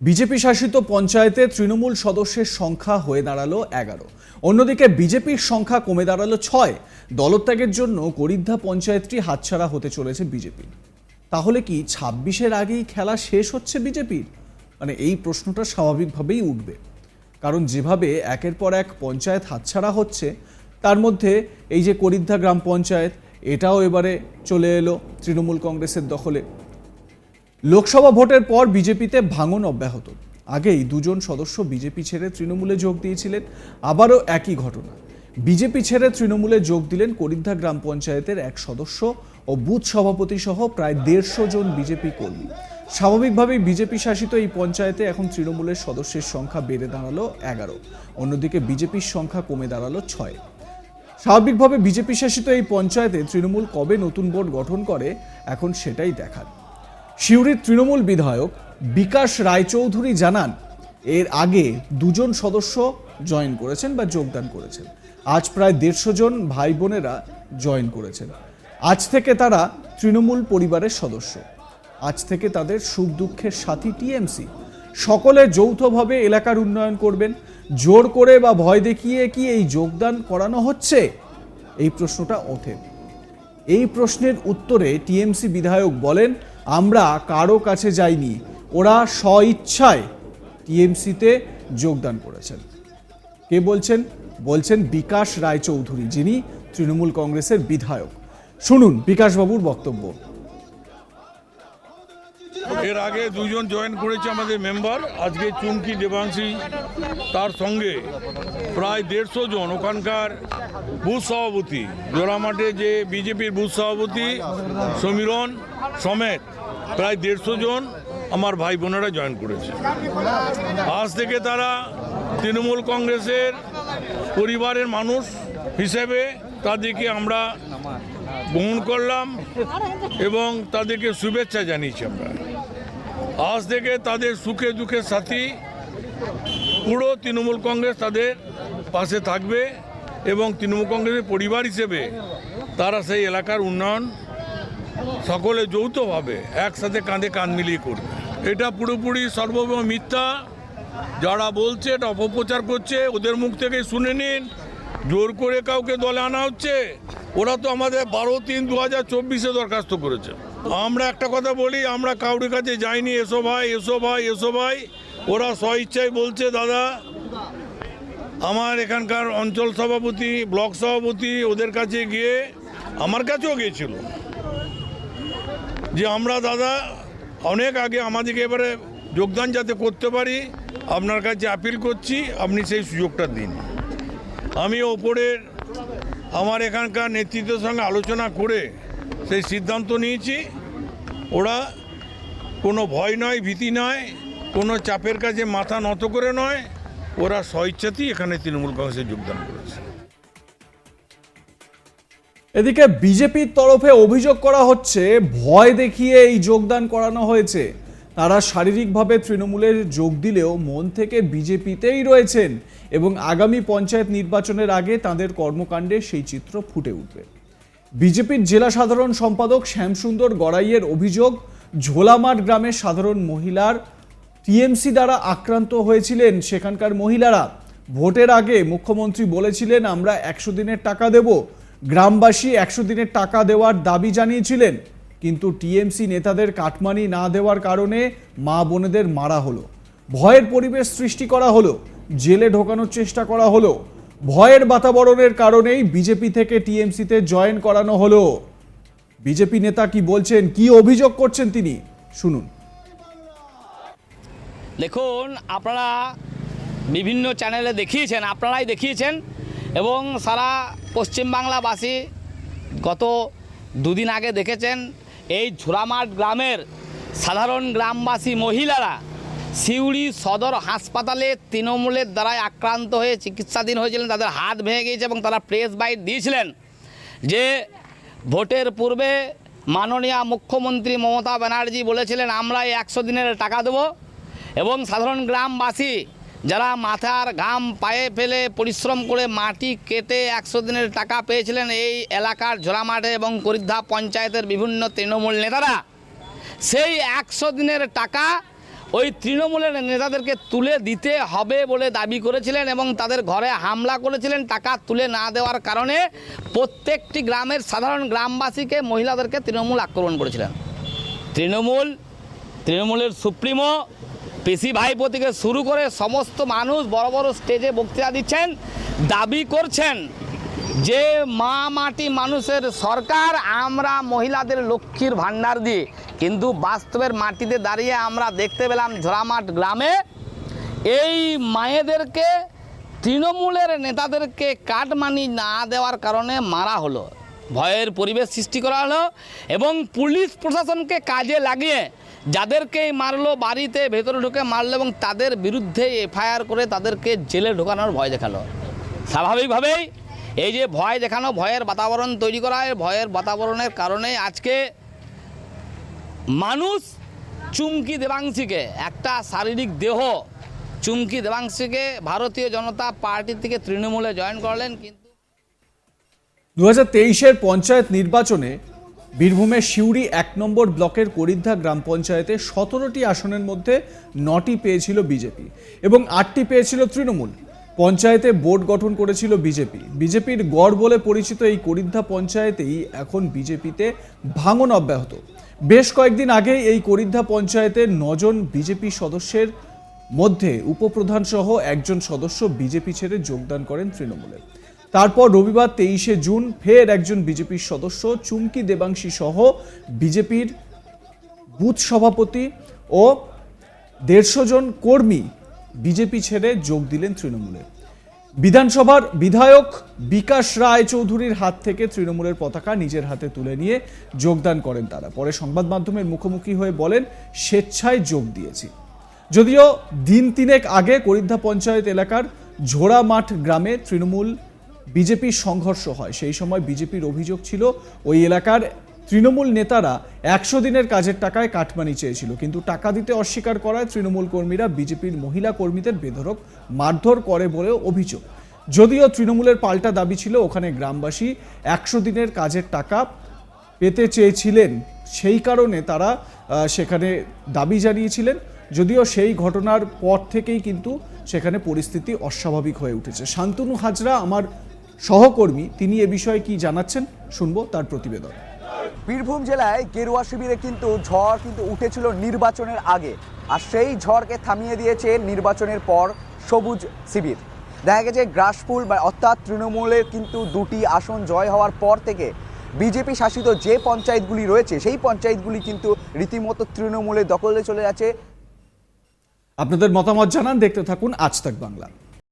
BJP শাসিত পঞ্চায়েতে তৃণমূল সদস্যের সংখ্যা হয়ে দাঁড়াল এগারো। অন্যদিকে বিজেপির সংখ্যা কমে দাঁড়াল ছয়। দলত্যাগের জন্য গরিদ্ধা পঞ্চায়েতটি হাতছাড়া হতে চলেছে বিজেপির তাহলে কি ছাব্বিশের আগেই খেলা শেষ হচ্ছে বিজেপির? মানে এই প্রশ্নটা স্বাভাবিকভাবেই উঠবে। কারণ যেভাবে একের পর এক পঞ্চায়েত হাতছাড়া হচ্ছে, তার মধ্যে এই যে করিদ্ধা গ্রাম পঞ্চায়েত, এটাও এবারে চলে এলো তৃণমূল কংগ্রেসের দখলে। লোকসভা ভোটের পর বিজেপিতে ভাঙন অব্যাহত। আগেই দুজন সদস্য বিজেপি ছেড়ে তৃণমূলে যোগ দিয়েছিলেন, আবারও একই ঘটনা। বিজেপি ছেড়ে তৃণমূলে যোগ দিলেন করিদ্ধা গ্রাম পঞ্চায়েতের এক সদস্য ও বুথ সভাপতি সহ প্রায় দেড়শো জন বিজেপি কর্মী। স্বাভাবিকভাবেই বিজেপি শাসিত এই পঞ্চায়েতে এখন তৃণমূলের সদস্যের সংখ্যা বেড়ে দাঁড়াল এগারো, অন্যদিকে বিজেপির সংখ্যা কমে দাঁড়াল ছয়। স্বাভাবিকভাবে বিজেপি শাসিত এই পঞ্চায়েতে তৃণমূল কবে নতুন বোর্ড গঠন করে, এখন সেটাই দেখার। সিউড়ির তৃণমূল বিধায়ক বিকাশ রায়চৌধুরী জানান, এর আগে দুজন সদস্য জয়েন করেছেন বা যোগদান করেছেন। আজ প্রায় দেড়শো জন ভাই বোনেরা জয়েন করেছেন। আজ থেকে তারা তৃণমূল পরিবারের সদস্য। আজ থেকে তাদের সুখ দুঃখের সাথী টিএমসি। সকলে যৌথভাবে এলাকার উন্নয়ন করবেন। জোর করে বা ভয় দেখিয়ে কি এই যোগদান করানো হচ্ছে? এই প্রশ্নটা ওঠে। এই প্রশ্নের উত্তরে টিএমসি বিধায়ক বলেন আমরা কারও কাছে যাইনি, ওরা স্বইচ্ছায় টিএমসিতে যোগদান করেছেন। কে বলছেন? বলছেন বিকাশ রায়চৌধুরী, যিনি তৃণমূল কংগ্রেসের বিধায়ক। শুনুন বিকাশবাবুর বক্তব্য। এর আগে দুজন জয়েন করেছে আমাদের মেম্বার আজকে চুমকি দেবাংশী তার সঙ্গে প্রায় দেড়শো জন। ওখানকার বুথ সভাপতি, জোড়ামাঠে যে বিজেপির বুথ সভাপতি সমীরণ সমেত প্রায় দেড়শো জন আমার ভাই বোনেরা জয়েন করেছে। আজ থেকে তারা তৃণমূল কংগ্রেসের পরিবারের মানুষ হিসেবে তাদেরকে আমরা গ্রহণ করলাম এবং তাদেরকে শুভেচ্ছা জানিয়েছি আমরা। আজ থেকে তাদের সুখে দুঃখের সাথী, পুরো তৃণমূল কংগ্রেস তাদের পাশে থাকবে এবং তৃণমূল কংগ্রেসের পরিবার হিসেবে তারা সেই এলাকার উন্নয়ন সকলে যৌথভাবে একসাথে কাঁধে কাঁধ মিলিয়ে করবে। এটা পুরোপুরি সর্বভৌম মিথ্যা। যারা বলছে এটা অপপ্রচার করছে, ওদের মুখ থেকে শুনে নিন। জোর করে কাউকে দলে আনা হচ্ছে। ওরা তো আমাদের বারো তিন দু হাজার চব্বিশে দরখাস্ত করেছে। আমরা একটা কথা বলি, আমরা কাউরির কাছে যাইনি, এসো ভাই এসো ভাই এসো ভাই। ওরা স্বইচ্ছায় বলছে, দাদা, আমার এখানকার অঞ্চল সভাপতি, ব্লক সভাপতি, ওদের কাছে গিয়ে আমার কাছেও গিয়েছিল। যে আমরা, দাদা, অনেক আগে আমাদেরকে এবারে যোগদান যাতে করতে পারি, আপনার কাছে আপিল করছি, আপনি সেই সুযোগটা দিন। আমি ওপরের আমার এখানকার নেতৃত্বের সঙ্গে আলোচনা করে সেই সিদ্ধান্ত নিয়েছি। ওরা কোনো ভয় নয়, ভীতি নয়, কোনো চাপের কাজে মাথা নত করে নয়, ওরা স্বইচ্ছাতেই এখানে তৃণমূল কংগ্রেসে যোগদান করেছে। এদিকে বিজেপির তরফে অভিযোগ করা হচ্ছে, ভয় দেখিয়ে এই যোগদান করানো হয়েছে। তারা শারীরিকভাবে তৃণমূলে যোগ দিলেও মন থেকে বিজেপিতেই রয়েছেন এবং আগামী পঞ্চায়েত নির্বাচনের আগে তাদের কর্মকাণ্ডে সেই চিত্র ফুটে উঠবে। বিজেপির জেলা সাধারণ সম্পাদক শ্যামসুন্দর গড়াইয়ের অভিযোগ ঝোলামাঠ গ্রামের সাধারণ মহিলার টিএমসি দ্বারা আক্রান্ত হয়েছিলেন সেখানকার মহিলারা। ভোটের আগে মুখ্যমন্ত্রী বলেছিলেন, আমরা একশো দিনের টাকা দেব। গ্রামবাসী একশো দিনের টাকা দেওয়ার দাবি জানিয়েছিলেন। কিন্তু টিএমসি নেতাদের কাটমানি না দেওয়ার কারণে মা বোনেদের মারা হলো। ভয়ের পরিবেশ সৃষ্টি করা হলো, জেলে ঢোকানোর চেষ্টা করা হলো। ভয়ের বাতাবরণের কারণেই বিজেপি থেকে টিএমসিতে জয়েন করানো হলো। বিজেপি নেতা কি বলছেন, কি অভিযোগ করছেন তিনি? শুনুন। দেখুন, আপনারা বিভিন্ন চ্যানেলে দেখিয়েছেন, আপনারাই দেখিয়েছেন এবং সারা পশ্চিমবাংলাবাসী গত দুদিন আগে দেখেছেন, এই ঝোড়ামাঠ গ্রামের সাধারণ গ্রামবাসী মহিলারা সিউড়ি সদর হাসপাতালে তৃণমূলের দ্বারায় আক্রান্ত হয়ে চিকিৎসাধীন হয়েছিলেন, তাদের হাত ভেঙে গিয়েছে এবং তারা প্রেস বাইট দিয়েছিলেন যে ভোটের পূর্বে মাননীয় মুখ্যমন্ত্রী মমতা ব্যানার্জি বলেছিলেন, আমরা এই একশো দিনের টাকা দেবো এবং সাধারণ গ্রামবাসী যারা মাথার ঘাম পায়ে ফেলে পরিশ্রম করে মাটি কেটে একশো দিনের টাকা পেয়েছিলেন এই এলাকার ঝোলামাঠে এবং করিদ্ধা পঞ্চায়েতের বিভিন্ন তৃণমূল নেতারা, সেই একশো দিনের টাকা ওই তৃণমূলের নেতাদেরকে তুলে দিতে হবে বলে দাবি করেছিলেন এবং তাদের ঘরে হামলা করেছিলেন, টাকা তুলে না দেওয়ার কারণে প্রত্যেকটি গ্রামের সাধারণ গ্রামবাসীকে মহিলাদেরকে তৃণমূল আক্রমণ করেছিলেন। তৃণমূল, তৃণমূলের সুপ্রিমো, পিসি ভাইপো থেকে শুরু করে সমস্ত মানুষ বড় বড় স্টেজে বক্তৃতা দিচ্ছেন, দাবি করছেন। যে মা মাটি মানুষের সরকার, আমরা মহিলাদের লক্ষ্মীর ভাণ্ডার দিয়ে কিন্তু বাস্তবের মাটিতে দাঁড়িয়ে আমরা দেখতে পেলাম ঝোড়ামাঠ গ্রামে এই মায়েদেরকে, তৃণমূলের নেতাদেরকে কাটমানি না দেওয়ার কারণে মারা হলো। ভয়ের পরিবেশ সৃষ্টি করা হলো এবং পুলিশ প্রশাসনকে কাজে লাগিয়ে যাদেরকেই মারলো, বাড়িতে ভেতরে ঢুকে মারলো এবং তাদের বিরুদ্ধে এফআইআর করে তাদেরকে জেলে ঢোকানোর ভয় দেখাল। স্বাভাবিকভাবেই এই যে ভয় দেখানো, ভয়ের বাতাবরণ তৈরি করা ভয়ের বাতাবরণের কারণে আজকে মানুষ চুমকি দেবাংশীকে, একটা শারীরিক দেহ চুমকি দেবাংশীকে ভারতীয় জনতা পার্টি থেকে তৃণমূলে জয়েন করলেন, কিন্তু দু হাজার পঞ্চায়েত নির্বাচনে বীরভূমের সিউড়ি এক নম্বর ব্লকের করিদ্ধা গ্রাম পঞ্চায়েতে সতেরোটি আসনের মধ্যে নটি পেয়েছিল বিজেপি এবং আটটি পেয়েছিল তৃণমূল। পঞ্চায়েতে বোর্ড গঠন করেছিল বিজেপি। বিজেপির গড় বলে পরিচিত এই করিদ্ধা পঞ্চায়েতেই এখন বিজেপিতে ভাঙন অব্যাহত। বেশ কয়েকদিন আগে এই করিদ্ধা পঞ্চায়েতে নজন বিজেপি সদস্যের মধ্যে উপপ্রধান সহ একজন সদস্য বিজেপি ছেড়ে যোগদান করেন তৃণমূলে। তারপর রবিবার তেইশে জুন ফের একজন বিজেপির সদস্য চুমকি দেবাংশী সহ বিজেপির বুথ সভাপতি ও দেড়শো জন কর্মী বিজেপি ছেড়ে যোগ দিলেন তৃণমূলে। বিধানসভার বিধায়ক বিকাশ রায় চৌধুরীর হাত থেকে তৃণমূলের পতাকা নিজের হাতে তুলে নিয়ে যোগদান করেন তারা। পরে সংবাদ মাধ্যমের মুখোমুখি হয়ে বলেন, স্বেচ্ছায় যোগ দিয়েছি। যদিও দিন তিনেক আগে করিদ্ধা পঞ্চায়েত এলাকার ঝোড়ামাঠ গ্রামে তৃণমূল বিজেপির সংঘর্ষ হয়। সেই সময় বিজেপির অভিযোগ ছিল, ওই এলাকার তৃণমূল নেতারা একশো দিনের কাজের টাকায় কাটমানি চেয়েছিল, কিন্তু টাকা দিতে অস্বীকার করায় তৃণমূল কর্মীরা বিজেপির মহিলা কর্মীদের বেধরক মারধর করে বলেও অভিযোগ। যদিও তৃণমূলের পাল্টা দাবি ছিল, ওখানে গ্রামবাসী একশো দিনের কাজের টাকা পেতে চেয়েছিলেন, সেই কারণে তারা সেখানে দাবি জানিয়েছিলেন। যদিও সেই ঘটনার পর থেকেই কিন্তু সেখানে পরিস্থিতি অস্বাভাবিক হয়ে উঠেছে। শান্তনু হাজরা, আমার সহকর্মী, তিনি এ বিষয়ে কি জানাচ্ছেন, শুনব তার প্রতিবেদন। বীরভূম জেলায় গেরুয়া শিবিরে কিন্তু ঝড় কিন্তু উঠেছিল নির্বাচনের আগে। আর সেই ঝড়কে থামিয়ে দিয়েছে নির্বাচনের পর সবুজ শিবির। দেখা গেছে গ্রাসফুল বা অর্থাৎ তৃণমূলের কিন্তু দুটি আসন জয় হওয়ার পর থেকে বিজেপি শাসিত যে পঞ্চায়েতগুলি রয়েছে, সেই পঞ্চায়েতগুলি কিন্তু রীতিমতো তৃণমূলের দখলে চলে যাচ্ছে। আপনাদের মতামত জানান, দেখতে থাকুন আজ তাক বাংলা।